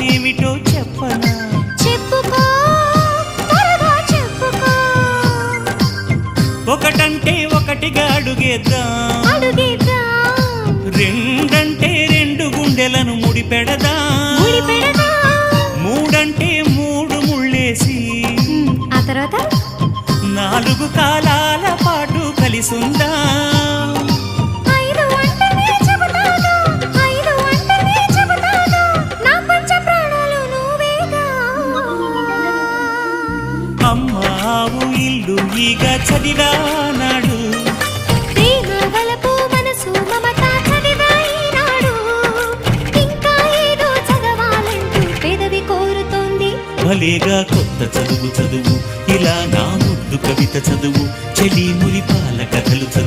ఏమిటో చెప్పనా? చెప్పుకో ఒకటంటే ఒకటిగా అడుగేద్దాం. రెండంటే రెండు గుండెలను ముడిపెడదా. మూడంటే మూడు ముళ్ళేసి. ఆ తర్వాత? నాలుగు కాలాల పాటు కలిసుందా. అమ్మావు ఇల్లు చదివానాడు. ఇంకా కోరుతోంది. భలేగా కొత్త చదువు చదువు ఇలా నా ముద్దు కవిత చదువు చెలి మురిపాల కథలు చదువు.